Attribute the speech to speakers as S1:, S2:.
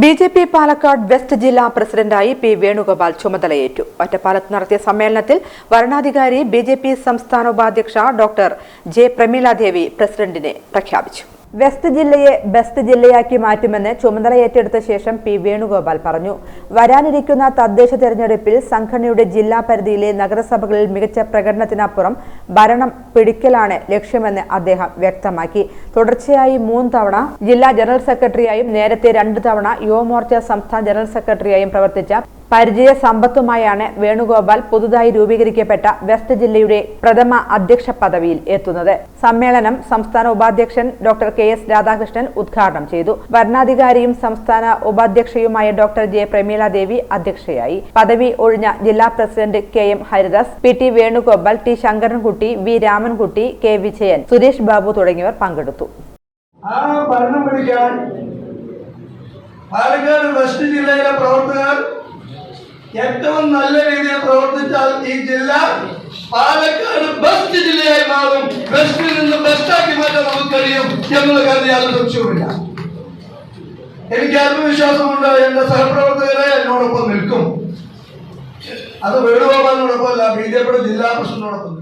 S1: B J P Palakkad west ജില്ലാ പ്രസിഡന്റായി P Venugopal ചുമതലയേറ്റു. ഒറ്റപ്പാലത്ത് നടത്തിയ സമ്മേളനത്തിൽ വരണാധികാരി ബി ജെ പി സംസ്ഥാന ഉപാധ്യക്ഷ ഡോക്ടർ ജെ പ്രമീളാദേവി പ്രസിഡന്റിനെ പ്രഖ്യാപിച്ചു. വെസ്റ്റ് ജില്ലയെ ബെസ്റ്റ് ജില്ലയാക്കി മാറ്റുമെന്ന് ചുമതല ഏറ്റെടുത്ത ശേഷം പി വേണുഗോപാൽ പറഞ്ഞു. വരാനിരിക്കുന്ന തദ്ദേശ തെരഞ്ഞെടുപ്പിൽ സംഘടനയുടെ ജില്ലാ പരിധിയിലെ നഗരസഭകളിൽ മികച്ച പ്രകടനത്തിനപ്പുറം ഭരണം പിടിക്കലാണ് ലക്ഷ്യമെന്ന് അദ്ദേഹം വ്യക്തമാക്കി. തുടർച്ചയായി മൂന്ന് തവണ ജില്ലാ ജനറൽ സെക്രട്ടറിയായും നേരത്തെ രണ്ട് തവണ യുവമോർച്ച സംസ്ഥാന ജനറൽ സെക്രട്ടറിയായും പ്രവർത്തിച്ച പരിചയ സമ്പത്തുമായാണ് വേണുഗോപാൽ പുതുതായി രൂപീകരിക്കപ്പെട്ട വെസ്റ്റ് ജില്ലയുടെ പ്രഥമ അധ്യക്ഷ പദവിയിൽ എത്തുന്നത്. സമ്മേളനം സംസ്ഥാന ഉപാധ്യക്ഷൻ ഡോക്ടർ കെ എസ് രാധാകൃഷ്ണൻ ഉദ്ഘാടനം ചെയ്തു. വരണാധികാരിയും സംസ്ഥാന ഉപാധ്യക്ഷയുമായ ഡോക്ടർ ജെ പ്രമീള ദേവി അധ്യക്ഷയായി. പദവി ഒഴിഞ്ഞ ജില്ലാ president K M Haridas P T Venugopal T Sankarankutty V Ramankutty K Vijayan Suresh Babu തുടങ്ങിയവർ പങ്കെടുത്തു.
S2: ആ ഭരണം പിടിക്കാൻ പാലക്കാട് വെസ്റ്റ് ജില്ലയിലെ പ്രവർത്തകർ ഏറ്റവും നല്ല രീതിയിൽ പ്രവർത്തിച്ചാൽ ഈ ജില്ല പാലക്കാട് ബെസ്റ്റ് ജില്ലയായി മാറും. ബെസ്റ്റിൽ നിന്ന് ബെസ്റ്റാക്കി മാറ്റാൻ നമുക്ക് കഴിയും എന്നുള്ള കാര്യം യാതൊരു സംശയവുമില്ല. എനിക്ക് ആത്മവിശ്വാസമുണ്ട്. എന്റെ സഹപ്രവർത്തകരെ എന്നോടൊപ്പം നിൽക്കും. അത് വേണുഗോപാലിനോടൊപ്പം അല്ല ബി ജെ പിയുടെ ജില്ലാ പ്രസിഡന്റിനോടൊപ്പം